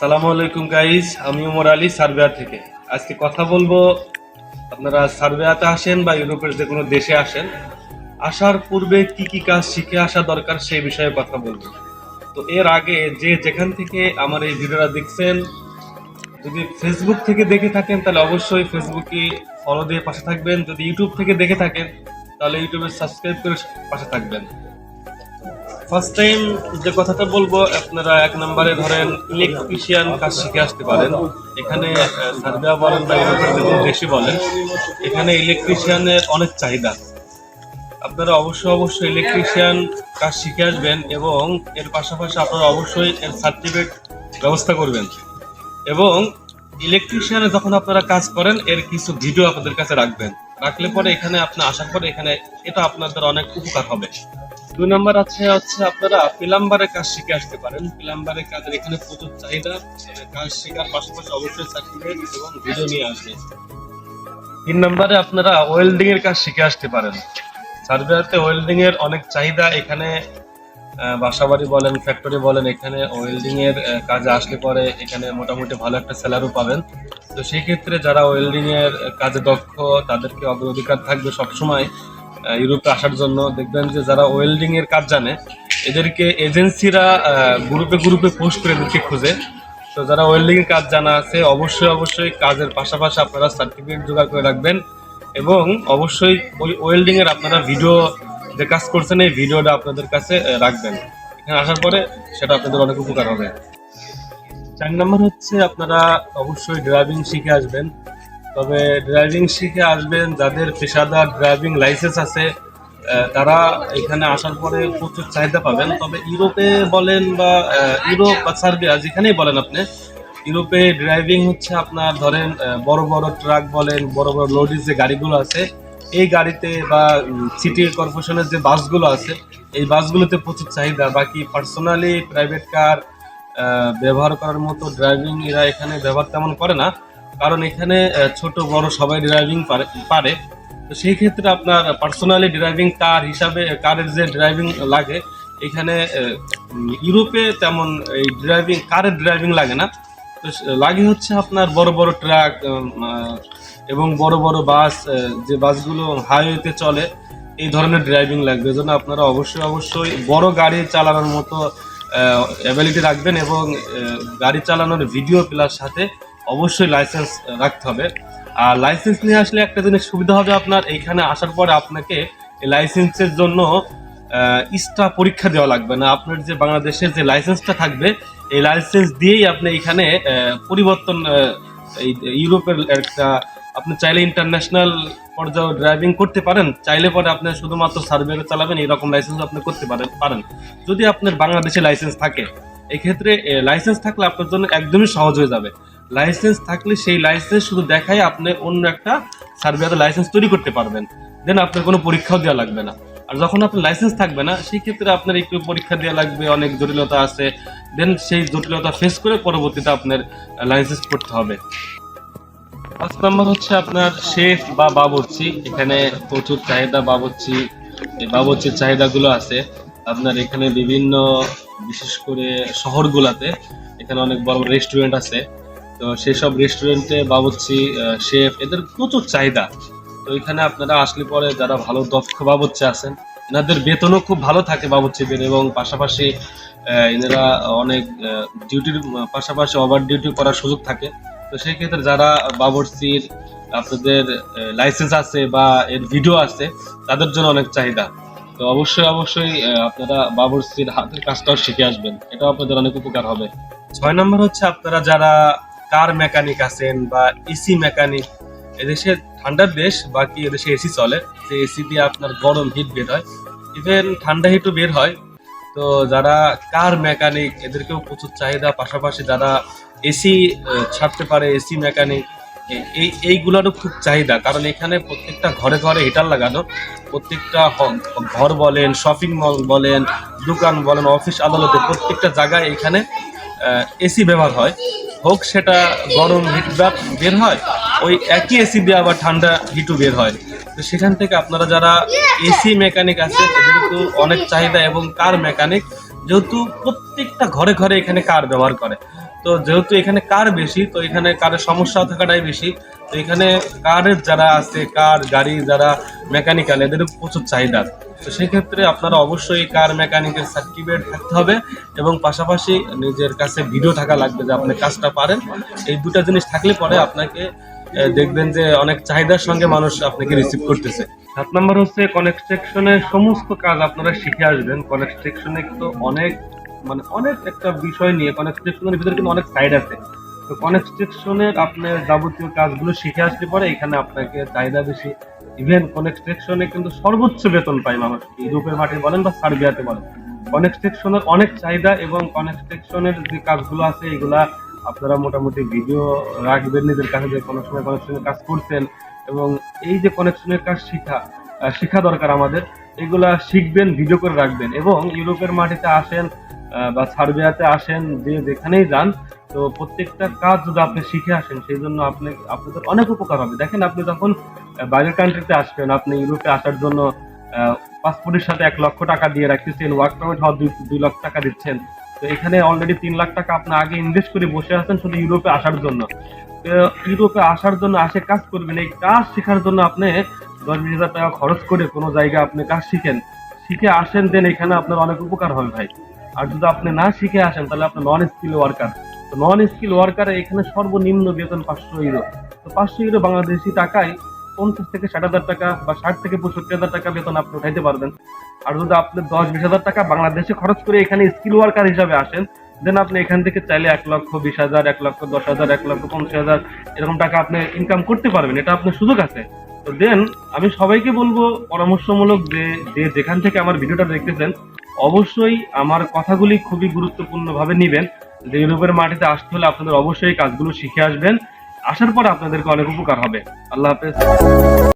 সালামু আলাইকুম গাইস আমি ওমর আলী, সার্বিয়া থেকে। আজকে কথা বলব, আপনারা সার্বিয়াতে আসেন বা ইউরোপের যে কোনো দেশে আসেন, আসার পূর্বে কি কি কাজ শিখে আসা দরকার সেই বিষয়ে কথা বলব। তো এর আগে যে যেখান থেকে আমার এই ভিডিওটা দেখছেন, যদি ফেসবুক থেকে দেখে থাকেন, তাহলে অবশ্যই ফেসবুকে ফলো দিয়ে পাশে থাকবেন। যদি ইউটিউব থেকে দেখে থাকেন, তাহলে ইউটিউবে সাবস্ক্রাইব করে পাশে থাকবেন। ফার্স্ট টাইম যে কথাটা বলব, আপনারা এক নম্বরে ধরেন ইলেকট্রিশিয়ান কাজ শিখে আসতে পারেন। এখানে সার্বিয়া বলেন বা বলেন, এখানে ইলেকট্রিশিয়ানের অনেক চাহিদা। আপনারা অবশ্যই অবশ্যই ইলেকট্রিশিয়ান কাজ শিখে আসবেন এবং এর পাশাপাশি আপনারা অবশ্যই এর সার্টিফিকেট ব্যবস্থা করবেন। এবং ইলেকট্রিশিয়ানে যখন আপনারা কাজ করেন, এর কিছু ভিডিও আপনাদের কাছে রাখবেন। রাখলে পরে এখানে আপনি আসার পরে এখানে এটা আপনাদের অনেক উপকার হবে। দুই নম্বর আছে, হচ্ছে আপনারা প্লাম্বারের কাজ শিখে আসতে পারেন। প্লাম্বারের কাজের এখানে প্রচুর চাহিদা কাজ শেখার পাশাপাশি অবশ্যই সার্টিফিকেট এবং ভিডিও নিয়ে আসবে। তিন নম্বরে আপনারা ওয়েল্ডিং এর কাজ শিখে আসতে পারেন। সার্বিয়াতে ওয়েল্ডিং এর অনেক চাহিদা এখানে বাসাবাড়ি বলেন ফ্যাক্টরি বলেন, এখানে ওয়েল্ডিং এর কাজে আসলে পরে এখানে মোটামুটি ভালো একটা স্যালারিও পাবেন। তো সেই ক্ষেত্রে যারা ওয়েল্ডিং এর কাজে দক্ষ, তাদেরকে অগ্রাধিকার থাকবে সবসময়। ইউরোপে আসার জন্য দেখবেন যে যারা ওয়েল্ডিং এর কাজ জানে, এদেরকে এজেন্সিরা গ্রুপে গ্রুপে পোস্ট করে দিচ্ছে খুঁজে। তো যারা ওয়েল্ডিং এর কাজ জানা আছে, অবশ্যই অবশ্যই কাজের পাশাপাশি আপনারা সার্টিফিকেট জোগাড় করে রাখবেন এবং অবশ্যই ওই ওয়েল্ডিং এর আপনারা ভিডিও যে কাজ করছেন, এই ভিডিওটা আপনাদের কাছে রাখবেন। এখানে আসার পরে সেটা আপনাদের অনেক উপকার হবে। চার নম্বর হচ্ছে আপনারা অবশ্যই ড্রাইভিং শিখে আসবেন। তবে ড্রাইভিং শিখে আসবেন, যাদের পেশাদার ড্রাইভিং লাইসেন্স আছে তারা এখানে আসার পরে প্রচুর চাহিদা পাবেন। তবে ইউরোপে বলেন বা ইউরোপ বা সার্বিয়া, যেখানেই বলেন আপনি, ইউরোপে ড্রাইভিং হচ্ছে আপনার ধরেন বড় বড় ট্রাক বলেন, বড় বড় লোডির যে গাড়িগুলো আছে, এই গাড়িতে বা সিটি কর্পোরেশনের যে বাসগুলো আছে, এই বাসগুলোতে প্রচুর চাহিদা। বাকি পার্সোনালি প্রাইভেট কার ব্যবহার করার মতো ড্রাইভিং এরা এখানে ব্যবহার তেমন করে না। কারণ এখানে ছোট, বড় সবাই ড্রাইভিং পারে তো সেই ক্ষেত্রে আপনার পার্সোনালি ড্রাইভিং কার হিসাবে, কারের যে ড্রাইভিং লাগে, এখানে ইউরোপে তেমন এই ড্রাইভিং কারের ড্রাইভিং লাগে না। তো লাগে হচ্ছে আপনার বড় বড় ট্রাক এবং বড় বড় বাস যে বাসগুলো হাইওয়েতে চলে, এই ধরনের ড্রাইভিং লাগবে। এজন্য আপনারা অবশ্যই অবশ্যই বড় গাড়ি চালানোর মতো অ্যাবিলিটি রাখবেন এবং গাড়ি চালানোর ভিডিও প্লাস সাথে অবশ্যই লাইসেন্স রাখতে হবে। আর লাইসেন্স নিয়ে আসলে একটা জিনিস সুবিধা হবে আপনার, এইখানে আসার পরে আপনাকে এই লাইসেন্সের জন্য ইস্টা পরীক্ষা দেওয়া লাগবে না। আপনার যে বাংলাদেশের যে লাইসেন্সটা থাকবে, এই লাইসেন্স দিয়েই আপনি এখানে পরিবর্তন এই ইউরোপের একটা আপনি চাইলে ইন্টারন্যাশনাল পর্যায়ে ড্রাইভিং করতে পারেন। চাইলে পরে আপনি শুধুমাত্র সার্ভে চালাবেন এরকম লাইসেন্স আপনি করতে পারেন পারেন। যদি আপনার বাংলাদেশে লাইসেন্স থাকে, এক্ষেত্রে লাইসেন্স থাকলে আপনার জন্য একদমই সহজ হয়ে যাবে। লাইসেন্স থাকলে সেই লাইসেন্স শুধু দেখাই আপনি অন্য একটা সার্ভিয়াতে লাইসেন্স তৈরি করতে পারবেন। দেন আপনার কোনো পরীক্ষাও দেওয়া লাগবে না। আর যখন আপনার লাইসেন্স থাকবে না, সেই ক্ষেত্রে আপনার একটু পরীক্ষা দেওয়া লাগবে, অনেক জটিলতা আছে। দেন সেই জটিলতা ফেস করে পরবর্তীতে আপনার লাইসেন্স করতে হবে। পাঁচ নম্বর হচ্ছে আপনার শেফ বা বাবুর্চি। এখানে প্রচুর চাহিদা বাবুর্চি, এই বাবুর্চির চাহিদাগুলো আছে। আপনার এখানে বিভিন্ন, বিশেষ করে শহরগুলোতে এখানে অনেক বড় রেস্টুরেন্ট আছে। তো সেসব রেস্টুরেন্টে বাবুর্চি শেফ, এদের প্রচুর চাহিদা। তো এখানে আপনারা আসলে পরে যারা ভালো দক্ষ বাবুর্চি আছেন, এনাদের বেতনও খুব ভালো থাকে বাবুর্চিদের এবং পাশাপাশি এনারা অনেক ডিউটির পাশাপাশি ওভার ডিউটি করার সুযোগ থাকে। তো সেই ক্ষেত্রে যারা বাবরচির আপনাদের লাইসেন্স আছে বা এর ভিডিও আছে, তাদের জন্য অনেক চাহিদা। তো অবশ্যই অবশ্যই আপনারা বাবরচির হাতের কাজটাও শিখে আসবেন। এটাও আপনাদের অনেক উপকার হবে। ছয় নম্বর হচ্ছে আপনারা যারা কার মেকানিক আছেন বা এসি মেকানিক এদেশে ঠান্ডার দেশ বাকি এদেশে এসি চলে। যে এসি দিয়ে আপনার গরম হিট বের হয়। ইভেন ঠান্ডা হিটও বের হয়। তো যারা কার মেকানিক এদেরকেও প্রচুর চাহিদা, পাশাপাশি যারা এসি ছাড়তে পারে এসি মেকানিক এই, এইগুলোরও খুব চাহিদা। কারণ এখানে প্রত্যেকটা ঘরে ঘরে হিটার লাগানো, প্রত্যেকটা ঘর বলেন শপিং মল বলেন, দোকান বলেন অফিস আদালতে প্রত্যেকটা জায়গায় এখানে এসি ব্যবহার হয়। হোক সেটা গরম হিট বের হয়, ওই একই এসি দিয়ে আবার ঠান্ডা হিটও বের হয়। তো সেখান থেকে আপনারা যারা এসি মেকানিক আছে, এদের তো অনেক চাহিদা এবং কার মেকানিক, যেহেতু প্রত্যেকটা ঘরে ঘরে এখানে কার ব্যবহার করে। তো যেহেতু এখানে কার বেশি, তো এখানে কারের সমস্যা থাকাটাই বেশি। তো এখানে কারের যারা আছে, কার, গাড়ি যারা মেকানিক্যাল, এদের প্রচুর চাহিদা। তো সেক্ষেত্রে আপনারা অবশ্যই কার মেকানিকের সার্টিফিকেট থাকতে হবে এবং পাশাপাশি নিজের কাছে ভিডিও থাকা লাগবে যে আপনি কাজটা পারেন। এই দুটো জিনিস থাকলে পরে আপনাকে দেখবেন যে অনেক চাহিদার সঙ্গে মানুষ আপনাকে রিসিভ করতেছে। সাত নম্বর হচ্ছে কনস্ট্রাকশনের সমস্ত কাজ আপনারা শিখে আসবেন। কনস্ট্রাকশনে কিন্তু অনেক মানে অনেক একটা বিষয় নিয়ে কনস্ট্রাকশনের ভিতরে কিন্তু অনেক সাইড আছে। তো কনস্ট্রাকশনের আপনার যাবতীয় কাজগুলো শিখে আসলে পরে এখানে আপনাকে চাহিদা বেশি। ইভেন কনস্ট্রাকশনে কিন্তু সর্বোচ্চ বেতন পায় মানুষ। ইউরোপের মাঠে বলেন বা সার্বিয়াতে বলেন। কনস্ট্রাকশনের অনেক চাহিদা এবং কনস্ট্রাকশনের যে কাজগুলো আছে, এগুলা আপনারা মোটামুটি ভিডিও রাখবেন, নিজের কাছে যে কোনো সময় কনেকশনের কাজ করছেন এবং এই যে কনেকশনের কাজ শিখা শেখা দরকার আমাদের। এগুলা শিখবেন ভিডিও করে রাখবেন এবং ইউরোপের মাটিতে আসেন বা সার্বিয়াতে আসেন, যে যেখানেই যান, তো প্রত্যেকটা কাজ যদি আপনি শিখে আসেন, সেই জন্য আপনি, আপনাদের অনেক উপকার হবে। দেখেন আপনি যখন বাইরের কান্ট্রিতে আসবেন, আপনি ইউরোপে আসার জন্য পাসপোর্টের সাথে এক লক্ষ টাকা দিয়ে রাখতেছেন ওয়ার্ক পারমিট হওয়ার দুই লাখ টাকা দিচ্ছেন তো এখানে অলরেডি তিন লাখ টাকা আপনি আগে ইনভেস্ট করে বসে আছেন শুধু ইউরোপে আসার জন্য। ইউরোপে আসার জন্য আসে কাজ করবেন, এই কাজ শেখার জন্য আপনি দশ বিশ হাজার টাকা খরচ করে কোনো জায়গায় আপনি কাজ শিখেন। শিখে আসেন দেন এখানে আপনার অনেক উপকার হবে ভাই। আর যদি আপনি না শিখে আসেন, তাহলে আপনি নন স্কিল ওয়ার্কার তো নন স্কিল ওয়ার্কারে এখানে সর্বনিম্ন বেতন পাঁচশো ইউরো তো পাঁচশো ইউরো বাংলাদেশি টাকায় পঞ্চাশ থেকে ষাট হাজার টাকা বা ষাট থেকে পঁয়ষট্টি হাজার টাকা বেতন আপনি উঠাইতে পারবেন। আর যদি আপনি দশ, বিশ হাজার টাকা বাংলাদেশে খরচ করে এখানে স্কিল ওয়ার্কার হিসাবে আসেন দেন আপনি এখান থেকে চাইলে এক লক্ষ, বিশ হাজার, এক লক্ষ, দশ হাজার, এক লক্ষ, পঞ্চাশ হাজার এরকম টাকা আপনি ইনকাম করতে পারবেন। এটা আপনার সুযোগ আছে। তো দেন আমি সবাইকে বলব পরামর্শমূলক যে যে যেখান থেকে আমার ভিডিওটা দেখতেছেন, অবশ্যই আমার কথাগুলি খুবই গুরুত্বপূর্ণভাবে নেবেন। যে ইউরোপের মাটিতে আসতে হলে আপনাদের অবশ্যই কাজগুলো শিখে আসবেন। আসার পর আপনাদেরকে অনেক উপকার হবে। আল্লাহ হাফেজ।